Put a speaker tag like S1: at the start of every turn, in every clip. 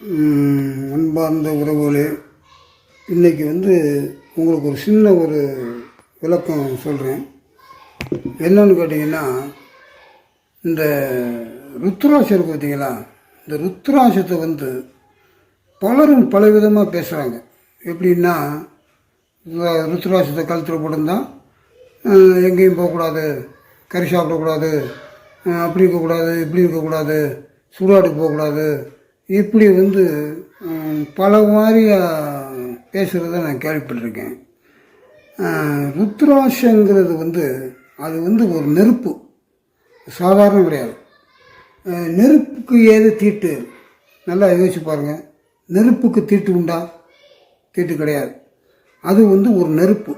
S1: அன்பார்ந்த உறவுகளே இன்றைக்கி வந்து உங்களுக்கு ஒரு சின்ன ஒரு விளக்கம் சொல்கிறேன் என்னன்னு கேட்டிங்கன்னா இந்த ருத்ராட்சம் இருக்கு பார்த்தீங்களா? இந்த ருத்ராட்சத்தை வந்து பலரும் பல விதமாக பேசுகிறாங்க எப்படின்னா ரு- ருத்ராட்சத்தை கழுத்தில் போட்டிருந்தால் எங்கேயும் போகக்கூடாது கறி சாப்பிடக்கூடாது அப்படி இருக்கக்கூடாது இப்படி இருக்கக்கூடாது சுடுகாட்டுக்கு போகக்கூடாது இப்படி வந்து பல மாதிரியாக பேசுகிறத நான் கேள்விப்பட்டிருக்கேன். அஹ், ருத்ராட்சங்கிறது வந்து அது வந்து ஒரு நெருப்பு. சாதாரணம் கிடையாது. நெருப்புக்கு ஏது தீட்டு? நல்லா யோசிச்சு பாருங்கள் நெருப்புக்கு தீட்டு உண்டா? தீட்டு கிடையாது. அது வந்து ஒரு நெருப்பு.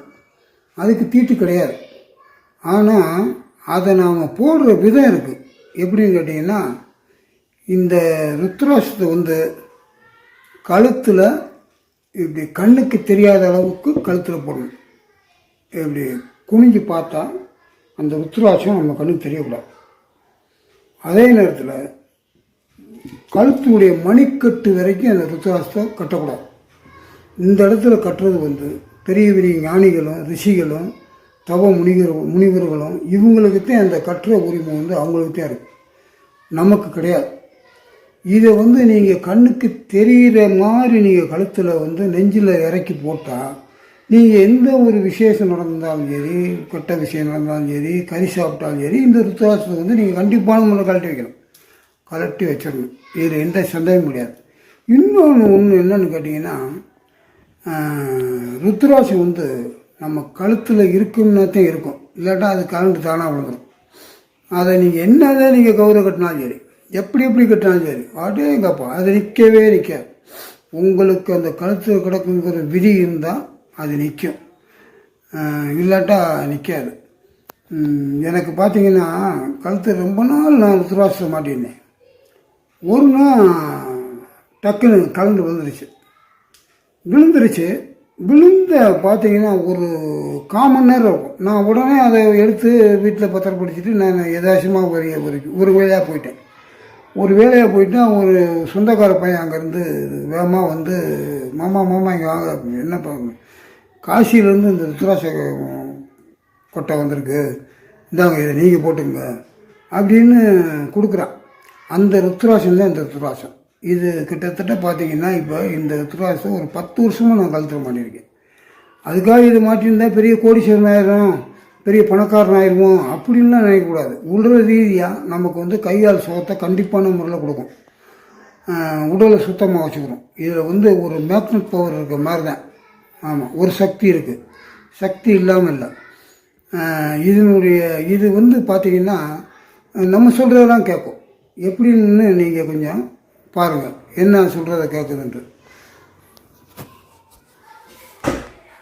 S1: அதுக்கு தீட்டு கிடையாது. ஆனால் அதை நாம் போடுற விதம் இருக்குது எப்படின்னு கேட்டிங்கன்னா இந்த ருத்ராட்சத்தை வந்து கழுத்தில் இப்படி கண்ணுக்கு தெரியாத அளவுக்கு கழுத்தில் போடணும். இப்படி குனிஞ்சு பார்த்தா அந்த ருத்ராட்சம் நம்ம கண்ணுக்கு தெரியக்கூடாது. அதே நேரத்தில் கழுத்துடைய மணிக்கட்டு வரைக்கும் அந்த ருத்ராட்சத்தை கட்டக்கூடாது. இந்த இடத்துல கட்டுறது வந்து பெரிய பெரிய ஞானிகளும் ரிஷிகளும் தவ முனிவர் முனிவர்களும் இவங்களுக்கு தான் அந்த கட்டுற உரிமை வந்து அவங்களுக்கு தான் இருக்குது நமக்கு கிடையாது. இதை வந்து நீங்கள் கண்ணுக்கு தெரிகிற மாதிரி நீங்கள் கழுத்தில் வந்து நெஞ்சில் இறக்கி போட்டால் நீங்கள் எந்த ஒரு விசேஷம் நடந்தாலும் சரி கெட்ட விஷயம் நடந்தாலும் சரி கறி சாப்பிட்டாலும் சரி இந்த ருத்ராட்சத்தை வந்து நீங்கள் கண்டிப்பான முறை கழட்டி வைக்கணும். கலட்டி வச்சிடணும். இதில் எந்த சந்தேகம் கிடையாது. இன்னொன்று ஒன்று என்னன்னு கேட்டிங்கன்னா ஆஹ், வந்து நம்ம கழுத்தில் இருக்கும்னா தான் இருக்கும். இல்லாட்டா அது கலந்து தானாக விழுந்துடும் அதை நீங்கள் என்னதான் நீங்கள் கௌரவ கட்டினாலும் சரி எப்படி எப்படி கட்டினாலும் சரி. அடேங்கப்பா அது நிற்கவே நிற்காது உங்களுக்கு அந்த கழுத்து கிடக்குங்கிற விதி இருந்தால் அது நிற்கும் இல்லாட்டா நிற்காது எனக்கு பார்த்தீங்கன்னா கழுத்து ரொம்ப நாள் நான் ருத்ராட்சம் மாட்டியிருந்தேன். ஒரு நாள் டக்குன்னு கலந்து விழுந்துருச்சு. விழுந்துருச்சு. விழுந்த பார்த்தீங்கன்னா ஒரு காமன் நேரம் இருக்கும். நான் உடனே அதை எடுத்து வீட்டில் பத்திரப்படுத்திட்டு நான் எதாசமாக ஒரு ஒரு ஒரு வேலையாக போயிட்டேன். ஒரு வேலையாக போயிட்டா ஒரு சொந்தக்கார பையன் அங்கேருந்து வேகமாக வந்து மாமா மாமா இங்கே வாங்க. என்ன பண்ண காசியிலேருந்து இந்த ருத்ராட்ச கொட்டை வந்திருக்கு. இந்தாங்க இதை நீங்கள் போட்டுங்க அப்படின்னு கொடுக்குறான். அந்த ருத்ராசன் தான் இந்த ருத்ராட்சம் இது கிட்டத்தட்ட பார்த்தீங்கன்னா இப்போ இந்த ருத்ராசம் ஒரு பத்து வருஷமாக நான் கழுத்தில் மாட்டியிருக்கேன் அதுக்காக இது மாட்டியிருந்தால் பெரிய கோடீஸ்வரன் ஆயிரம் பெரிய பணக்காரன் ஆயிடுவோம் அப்படின்லாம் நினைக்கக்கூடாது. உடல் ரீதியாக நமக்கு வந்து கையால் சுகத்தை கண்டிப்பான முறையில் கொடுக்கும். உடலை சுத்தமாக வச்சுக்கிறோம். இதில் வந்து ஒரு மேக்னட் பவர் இருக்க மாதிரி தான் ஆமாம் ஒரு சக்தி இருக்குது சக்தி இல்லாமல் இல்லை. இதனுடைய இது வந்து பார்த்திங்கன்னா நம்ம சொல்கிறதெல்லாம் கேட்கும். எப்படின்னு நீங்கள் கொஞ்சம் பாருங்கள் என்ன சொல்கிறத கேட்குதுன்ட்டு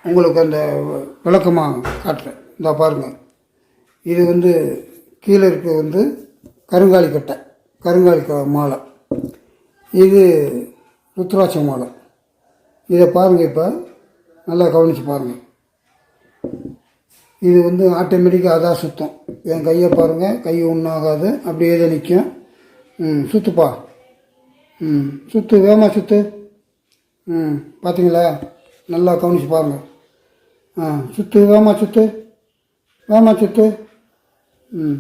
S1: உங்களுக்கு அந்த விளக்கமாக காட்டுறேன். இந்த பாருங்கள் இது வந்து கீழே இருக்க வந்து கருங்காலி கட்டை கருங்காலி க- மாலை. இது ருத்ராட்ச மாலை. இதை பாருங்கள் இப்போ. நல்லா கவனித்து பாருங்கள் இது வந்து ஆட்டோமேட்டிக்காக அதான் சுத்தம். என் கையை பாருங்கள் கை ஒன்றும் ஆகாது அப்படியே தான் நிற்கும் ம் சுத்துப்பா. ம் சுத்து வேகமாக சுத்து. ம் பார்த்தீங்களா நல்லா கவனித்து பாருங்கள் ஆ சுத்து வேகமாக சுத்து வேகமாக சுத்து ம்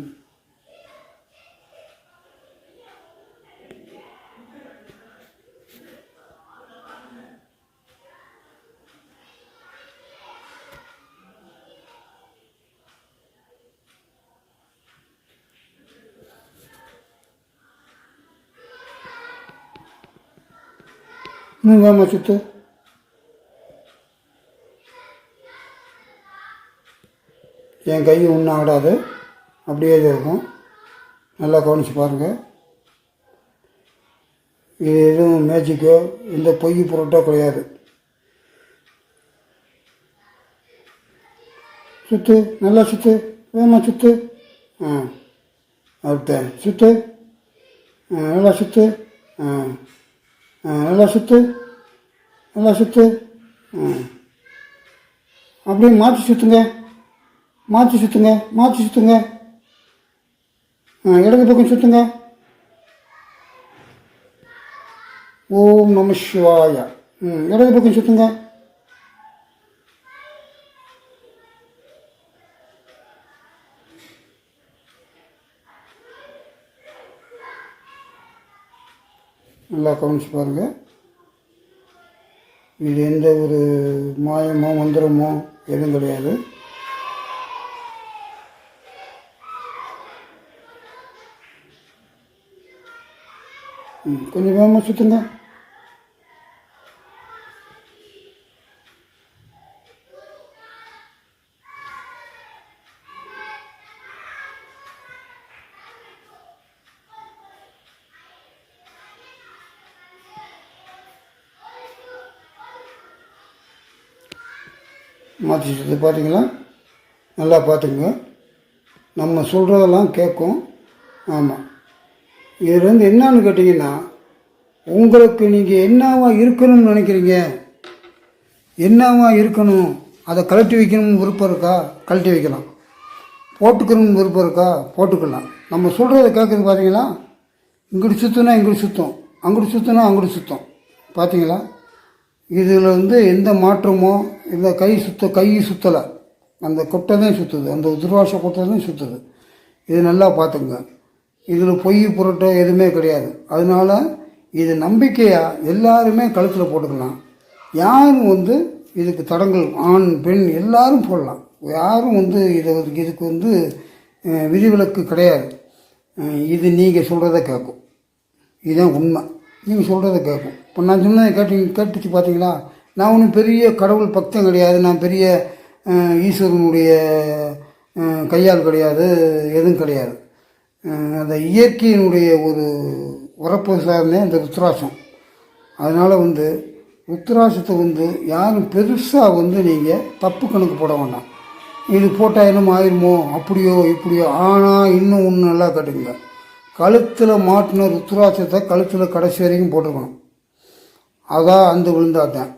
S1: இன்னும் வேகமாக சுத்து என் கை ஒன்றும் ஆடாது அப்படியே தான் இருக்கும். நல்லா கவனித்து பாருங்கள் இது எதுவும் மேஜிக்கோ எந்த பொய் பொருட்டோ கிடையாது. சுத்து நல்லா சுத்து. வேகமாக சுத்து. ஆ. அடுத்தேன் சுத்து. நல்லா சுத்து. ஆ. ஆ நல்லா சுத்து. நல்லா சுத்து. ஆ. அப்படியே மாற்றி சுற்றுங்க மாற்றி சுற்றுங்க மாற்றி சுற்றுங்க ஆ இடது பக்கம் சுற்றுங்க ஓம் நம சிவாய. ம் இடது பக்கம் சுற்றுங்க நல்லா கவனிச்சு பாருங்கள் இது எந்த ஒரு மாயமோ மந்திரமோ எதுவும் கிடையாது. ம், கொஞ்சம் வேகமாக சுற்றுங்க மாற்றி சுற்றி பார்த்தீங்களா நல்லா பார்த்துங்க நம்ம சொல்கிறதெல்லாம் கேட்கும். ஆமாம் இதுலேருந்து என்னன்னு கேட்டிங்கன்னா உங்களுக்கு நீங்கள் என்னவா இருக்கணும்னு நினைக்கிறீங்க? என்னவா இருக்கணும்? அதை கழட்டி வைக்கணும்னு விருப்பம் இருக்கா? கழட்டி வைக்கலாம். போட்டுக்கணும்னு விருப்பம் இருக்கா? போட்டுக்கலாம். நம்ம சொல்கிறத கேட்குறது பார்த்தீங்களா இங்கிட்டு சுற்றினா இங்கிட்டு சுற்றும் அங்கிட்டு சுற்றினா அங்கிட்டு சுற்றும் பார்த்தீங்களா இதில் வந்து எந்த மாற்றமோ இந்த கை சுத்த கை சுற்றலை அந்த கொட்டை தான் சுற்றுது அந்த துர்வாச கொட்டை தான் சுற்றுது இது நல்லா பார்த்துங்க இதில் பொய் புரட்டோ எதுவுமே கிடையாது. அதனால இது நம்பிக்கையாக எல்லாருமே கழுத்தில் போட்டுக்கலாம். யாரும் வந்து இதுக்கு தடங்கள் ஆண் பெண் எல்லாரும் போடலாம். யாரும் வந்து இதை இதுக்கு வந்து விதிவிலக்கு கிடையாது. இது நீங்கள் சொல்கிறத கேட்கும் இதுதான் உண்மை. நீங்கள் சொல்கிறத கேட்கும் இப்போ நான் சொன்னதை கேட்டீங்க கேட்டுச்சு பார்த்தீங்களா நான் ஒன்றும் பெரிய கடவுள் பக்தம் கிடையாது. நான் பெரிய ஈஸ்வரனுடைய கையால் கிடையாது. எதுவும் கிடையாது. அந்த இயற்கையினுடைய ஒரு உறப்பு சார்ந்தே அந்த ருத்ராட்சம். அதனால் வந்து ருத்ராட்சத்தை வந்து யாரும் பெருசாக வந்து நீங்கள் தப்பு கணக்கு போட வேண்டாம். இது போட்டால் என்னமோ ஆயிருமோ அப்படியோ இப்படியோ ஆனால் இன்னும் ஒன்று நல்லா கட்டுங்க. கழுத்தில் மாட்டின ருத்ராட்சத்தை கழுத்தில் கடைசி வரைக்கும் போட்டுக்கணும் அதான் அந்த விழுந்தாதான்.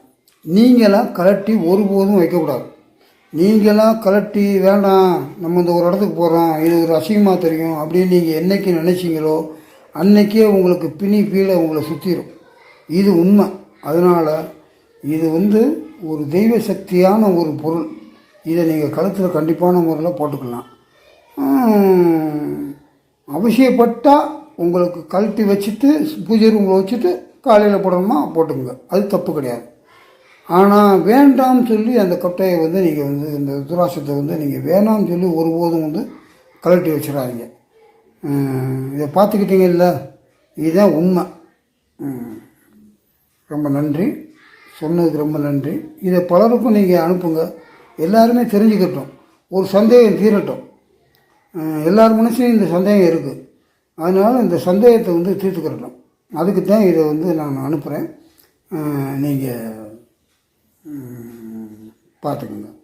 S1: நீங்களாம் கலட்டி ஒருபோதும் வைக்கக்கூடாது. நீங்களாம் கலட்டி வேண்டாம் நம்ம இந்த ஒரு இடத்துக்கு போகிறோம் இது ஒரு அசிங்கமாக தெரியும் அப்படின்னு நீங்கள் என்னைக்கு நினச்சிங்களோ அன்னைக்கே உங்களுக்கு பிணி கீழே உங்களை சுற்றிடும் இது உண்மை. அதனால் இது வந்து ஒரு தெய்வ சக்தியான ஒரு பொருள். இதை நீங்கள் கழுத்தில் கண்டிப்பான முறையில் போட்டுக்கலாம். அவசியப்பட்டால் உங்களுக்கு கழட்டி வச்சுட்டு பூஜை ரூமில் வச்சுட்டு காலையில் போடணுமா போட்டுக்கோங்க. அது தப்பு கிடையாது. ஆனால் வேண்டாம்னு சொல்லி அந்த கொட்டையை வந்து நீங்கள் வந்து இந்த துராசத்தை வந்து நீங்கள் வேணாம்னு சொல்லி ஒருபோதும் வந்து கழட்டி வச்சிடாதீங்க. இதை பார்த்துக்கிட்டீங்கல்ல? இதுதான் உண்மை. ரொம்ப நன்றி. சொன்னதுக்கு ரொம்ப நன்றி. இதை பலருக்கும் நீங்கள் அனுப்புங்க. எல்லாருமே தெரிஞ்சுக்கட்டும். ஒரு சந்தேகம் தீரட்டும். எல்லார் மனசுலையும் இந்த சந்தேகம் இருக்குது அதனால் இந்த சந்தேகத்தை வந்து தீர்த்துக்கிறட்டும் அதுக்கு தான் இதை வந்து நான் அனுப்புகிறேன் நீங்கள் பார்த்துக்குங்க.